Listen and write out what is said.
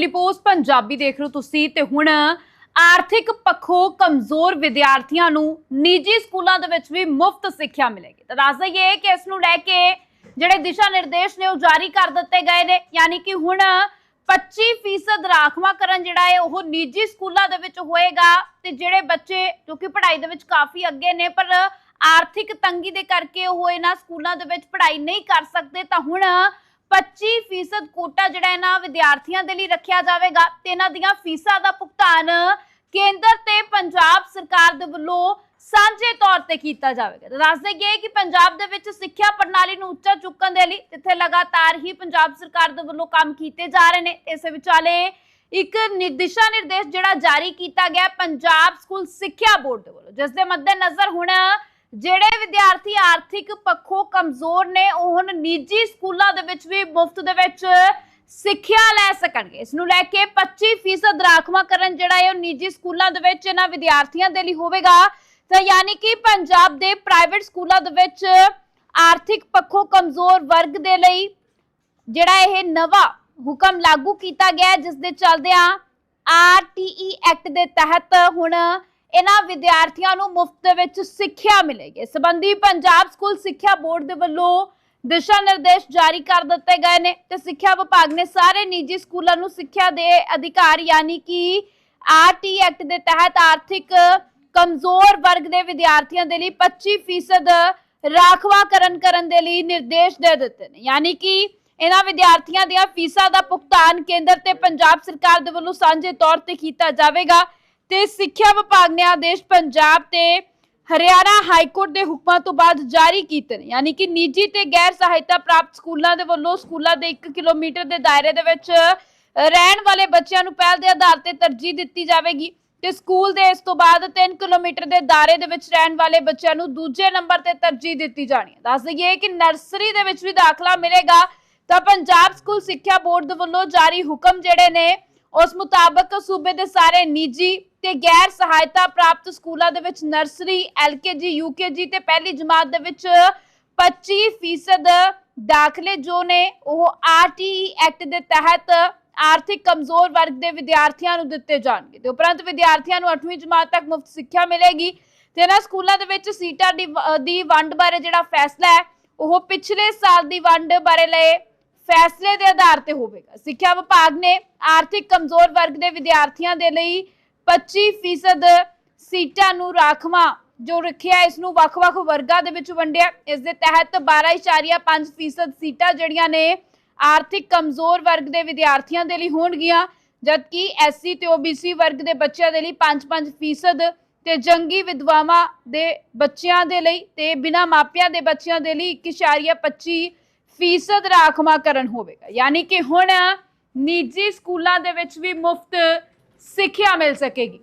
Daily Punjabi ਦੇਖ ਰਹੇ ਹੋ ਤੁਸੀਂ ਤੇ ਹੁਣ ਆਰਥਿਕ ਪੱਖੋਂ ਕਮਜ਼ੋਰ ਵਿਦਿਆਰਥੀਆਂ ਨੂੰ ਨਿੱਜੀ ਸਕੂਲਾਂ ਦੇ ਵਿੱਚ ਵੀ ਮੁਫਤ ਸਿੱਖਿਆ ਮਿਲੇਗੀ। ਤਾਂ ਦੱਸ ਦਈਏ ਕਿ ਇਸ ਨੂੰ ਲੈ ਕੇ ਜਿਹੜੇ ਦਿਸ਼ਾ ਨਿਰਦੇਸ਼ ਨੇ ਉਹ ਜਾਰੀ ਕਰ ਦਿੱਤੇ ਗਏ ਨੇ, ਯਾਨੀ ਕਿ ਹੁਣ 25% ਰਾਖਵਾਂਕਰਨ ਜਿਹੜਾ ਹੈ ਉਹ ਨਿੱਜੀ ਸਕੂਲਾਂ ਦੇ ਵਿੱਚ ਹੋਏਗਾ ਤੇ ਜਿਹੜੇ ਬੱਚੇ, ਜੋ ਕਿ ਪੜ੍ਹਾਈ ਦੇ ਵਿੱਚ ਕਾਫੀ ਅੱਗੇ ਨੇ, ਪਰ ਆਰਥਿਕ ਤੰਗੀ ਦੇ ਕਰਕੇ ਉਹ ਇਹਨਾਂ ਸਕੂਲਾਂ ਦੇ ਵਿੱਚ ਪੜ੍ਹਾਈ ਨਹੀਂ ਕਰ ਸਕਦੇ, ਤਾਂ ਹੁਣ 25% ਕੋਟਾ ਜਿਹੜਾ ਇਹਨਾਂ ਵਿਦਿਆਰਥੀਆਂ ਦੇ ਲਈ ਰੱਖਿਆ ਜਾਵੇਗਾ ਤੇ ਇਹਨਾਂ ਦੀਆਂ ਫੀਸਾਂ ਦਾ ਭੁਗਤਾਨ ਕੇਂਦਰ ਤੇ ਪੰਜਾਬ ਸਰਕਾਰ ਦੇ ਵੱਲੋਂ ਸਾਂਝੇ ਤੌਰ ਤੇ ਕੀਤਾ ਜਾਵੇਗਾ। ਤਾਂ ਦੱਸ ਦਈਏ ਕਿ ਪੰਜਾਬ ਦੇ ਵਿੱਚ ਸਿੱਖਿਆ ਪ੍ਰਣਾਲੀ ਨੂੰ ਉੱਚਾ ਚੁੱਕਣ ਦੇ ਲਈ ਜਿੱਥੇ ਲਗਾਤਾਰ ਹੀ ਪੰਜਾਬ ਸਰਕਾਰ ਦੇ ਵੱਲੋਂ ਕੰਮ ਕੀਤੇ ਜਾ ਰਹੇ ਨੇ। ਇਸ ਵਿਚਾਲੇ ਇੱਕ ਨਿਰਦਿਸ਼ਾ ਨਿਰਦੇਸ਼ ਜਿਹੜਾ ਜਾਰੀ ਕੀਤਾ ਗਿਆ ਪੰਜਾਬ ਸਕੂਲ ਸਿੱਖਿਆ ਬੋਰਡ ਦੇ ਵੱਲੋਂ। ਜਿਸ ਦੇ ਮੱਦੇਨਜ਼ਰ ਹੁਣ ਜਿਹੜੇ ਵਿਦਿਆਰਥੀ ਆਰਥਿਕ ਪੱਖੋਂ ਕਮਜ਼ੋਰ ਨੇ ਉਹ ਹੁਣ ਨਿੱਜੀ ਸਕੂਲਾਂ ਦੇ ਵਿੱਚ ਵੀ ਮੁਫਤ ਦੇ ਵਿੱਚ ਸਿੱਖਿਆ ਲੈ ਸਕਣਗੇ। ਇਸ ਨੂੰ ਲੈ ਕੇ 25% ਰਾਖਵਾਂਕਰਨ ਜਿਹੜਾ ਹੈ ਉਹ ਨਿੱਜੀ ਸਕੂਲਾਂ ਦੇ ਵਿੱਚ ਇਹਨਾਂ ਵਿਦਿਆਰਥੀਆਂ ਦੇ ਲਈ ਹੋਵੇਗਾ। ਤਾਂ ਯਾਨੀ ਕਿ ਪੰਜਾਬ ਦੇ ਪ੍ਰਾਈਵੇਟ ਸਕੂਲਾਂ ਦੇ ਵਿੱਚ ਆਰਥਿਕ ਪੱਖੋਂ ਕਮਜ਼ੋਰ ਵਰਗ ਦੇ ਲਈ ਜਿਹੜਾ ਇਹ ਨਵਾਂ ਹੁਕਮ ਲਾਗੂ ਕੀਤਾ ਗਿਆ ਹੈ, ਜਿਸ ਦੇ ਚੱਲਦਿਆਂ ਆਰਟੀਈ ਐਕਟ ਦੇ ਤਹਿਤ ਹੁਣ ਇਹਨਾਂ ਵਿਦਿਆਰਥੀਆਂ ਨੂੰ ਮੁਫਤ ਦੇ ਵਿੱਚ ਸਿੱਖਿਆ ਮਿਲੇਗੀ। ਇਸ ਸੰਬੰਧੀ ਪੰਜਾਬ ਸਕੂਲ ਸਿੱਖਿਆ ਬੋਰਡ ਦੇ ਵੱਲੋਂ ਦਿਸ਼ਾ ਨਿਰਦੇਸ਼ ਜਾਰੀ ਕਰ ਦਿੱਤੇ ਗਏ ਨੇ ਤੇ ਸਿੱਖਿਆ ਵਿਭਾਗ ਨੇ ਸਾਰੇ ਨਿੱਜੀ ਸਕੂਲਾਂ ਨੂੰ ਸਿੱਖਿਆ ਦੇ ਅਧਿਕਾਰ ਯਾਨੀ ਕਿ ਆਰਟੀ ਐਕਟ ਦੇ ਤਹਿਤ ਆਰਥਿਕ ਕਮਜ਼ੋਰ ਵਰਗ ਦੇ ਵਿਦਿਆਰਥੀਆਂ ਦੇ ਲਈ 25% ਰਾਖਵਾਂਕਰਨ ਕਰਨ ਦੇ ਲਈ ਨਿਰਦੇਸ਼ ਦੇ ਦਿੱਤੇ ਨੇ। ਯਾਨੀ ਕਿ ਇਹਨਾਂ ਵਿਦਿਆਰਥੀਆਂ ਦੀਆਂ ਫੀਸਾਂ ਦਾ ਭੁਗਤਾਨ ਕੇਂਦਰ ਤੇ ਪੰਜਾਬ ਸਰਕਾਰ ਦੇ ਵੱਲੋਂ ਸਾਂਝੇ ਤੌਰ ਤੇ ਕੀਤਾ ਜਾਵੇਗਾ। ਤੇ ਸਿੱਖਿਆ ਵਿਭਾਗ ਨੇ ਆਦੇਸ਼ ਪੰਜਾਬ ਤੇ ਹਰਿਆਣਾ ਹਾਈ ਕੋਰਟ ਦੇ ਹੁਕਮਾਂ ਤੋਂ ਬਾਅਦ ਜਾਰੀ ਕੀਤੇ ਨੇ। ਯਾਨੀ ਕਿ ਨਿੱਜੀ ਤੇ ਗੈਰ ਸਹਾਇਤਾ ਪ੍ਰਾਪਤ ਸਕੂਲਾਂ ਦੇ ਵੱਲੋਂ ਸਕੂਲਾਂ ਦੇ 1 ਕਿਲੋਮੀਟਰ ਦੇ ਦਾਇਰੇ ਦੇ ਵਿੱਚ ਰਹਿਣ ਵਾਲੇ ਬੱਚਿਆਂ ਨੂੰ ਪਹਿਲ ਦੇ ਆਧਾਰ ਤੇ ਤਰਜੀਹ ਦਿੱਤੀ ਜਾਵੇਗੀ ਤੇ ਸਕੂਲ ਦੇ ਇਸ ਤੋਂ ਬਾਅਦ 3 ਕਿਲੋਮੀਟਰ ਦੇ ਦਾਇਰੇ ਦੇ ਵਿੱਚ ਰਹਿਣ ਵਾਲੇ ਬੱਚਿਆਂ ਨੂੰ ਦੂਜੇ ਨੰਬਰ ਤੇ ਤਰਜੀਹ ਦਿੱਤੀ ਜਾਣੀ ਹੈ। ਦੱਸ ਦਈਏ ਕਿ ਨਰਸਰੀ ਦੇ ਵਿੱਚ ਵੀ ਦਾਖਲਾ ਮਿਲੇਗਾ ਤਾਂ ਪੰਜਾਬ ਸਕੂਲ ਸਿੱਖਿਆ ਬੋਰਡ ਦੇ ਵੱਲੋਂ ਜਾਰੀ ਹੁਕਮ ਜਿਹੜੇ ਨੇ, ਉਸ ਮੁਤਾਬਕ ਸੂਬੇ ਦੇ ਸਾਰੇ ਨਿੱਜੀ ਤੇ ਗੈਰ ਸਹਾਇਤਾ ਪ੍ਰਾਪਤ ਸਕੂਲਾਂ ਦੇ ਵਿੱਚ ਨਰਸਰੀ, ਐਲਕੇਜੀ, ਯੂਕੇਜੀ ਤੇ ਪਹਿਲੀ ਜਮਾਤ ਦੇ ਵਿੱਚ 25% ਦਾਖਲੇ ਜੋ ਨੇ, ਉਹ ਆਰਟੀਈ ਐਕਟ ਦੇ ਤਹਿਤ ਆਰਥਿਕ ਕਮਜ਼ੋਰ ਵਰਗ ਦੇ ਵਿਦਿਆਰਥੀਆਂ ਨੂੰ ਦਿੱਤੇ ਜਾਣਗੇ। ਤੇ ਉਪਰੰਤ ਵਿਦਿਆਰਥੀਆਂ ਨੂੰ 8ਵੀਂ ਜਮਾਤ ਤੱਕ ਮੁਫਤ ਸਿੱਖਿਆ ਮਿਲੇਗੀ। ਤੇ ਇਹਨਾਂ ਸਕੂਲਾਂ ਦੇ ਵਿੱਚ ਸੀਟਾਂ ਦੀ ਦੀ ਵੰਡ ਬਾਰੇ ਜਿਹੜਾ ਫੈਸਲਾ ਹੈ, ਉਹ ਪਿਛਲੇ ਸਾਲ ਦੀ ਵੰਡ ਬਾਰੇ ਲਏ ਫੈਸਲੇ ਦੇ ਆਧਾਰ ਤੇ ਹੋਵੇਗਾ। ਸਿੱਖਿਆ ਵਿਭਾਗ ਨੇ ਆਰਥਿਕ ਕਮਜ਼ੋਰ ਵਰਗ ਦੇ ਵਿਦਿਆਰਥੀਆਂ ਦੇ ਲਈ 25% ਸੀਟਾਂ ਨੂੰ ਰਾਖਵਾਂ ਜੋ ਰੱਖਿਆ ਇਸ ਨੂੰ ਵੱਖ-ਵੱਖ ਵਰਗਾਂ ਦੇ ਵਿੱਚ ਵੰਡਿਆ। ਇਸ ਦੇ ਤਹਿਤ 12.5% ਸੀਟਾਂ ਜਿਹੜੀਆਂ ਨੇ ਆਰਥਿਕ ਕਮਜ਼ੋਰ ਵਰਗ ਦੇ ਵਿਦਿਆਰਥੀਆਂ ਦੇ ਲਈ ਹੋਣਗੀਆਂ, ਜਦਕਿ ਐਸਸੀ ਤੇ ਓਬੀਸੀ ਵਰਗ ਦੇ ਬੱਚਿਆਂ ਦੇ ਲਈ 5-5% ਤੇ ਜੰਗੀ ਵਿਧਵਾਵਾਂ ਦੇ ਬੱਚਿਆਂ ਦੇ ਲਈ ਤੇ ਬਿਨਾਂ ਮਾਪਿਆਂ ਦੇ ਬੱਚਿਆਂ ਦੇ ਲਈ 1.25 ਫੀਸਦ ਰਾਖਵਾਂਕਰਨ ਹੋਵੇਗਾ। ਯਾਨੀ ਕਿ ਹੁਣ ਨਿੱਜੀ ਸਕੂਲਾਂ ਦੇ ਵਿੱਚ ਵੀ ਮੁਫਤ ਸਿੱਖਿਆ ਮਿਲ ਸਕੇਗੀ।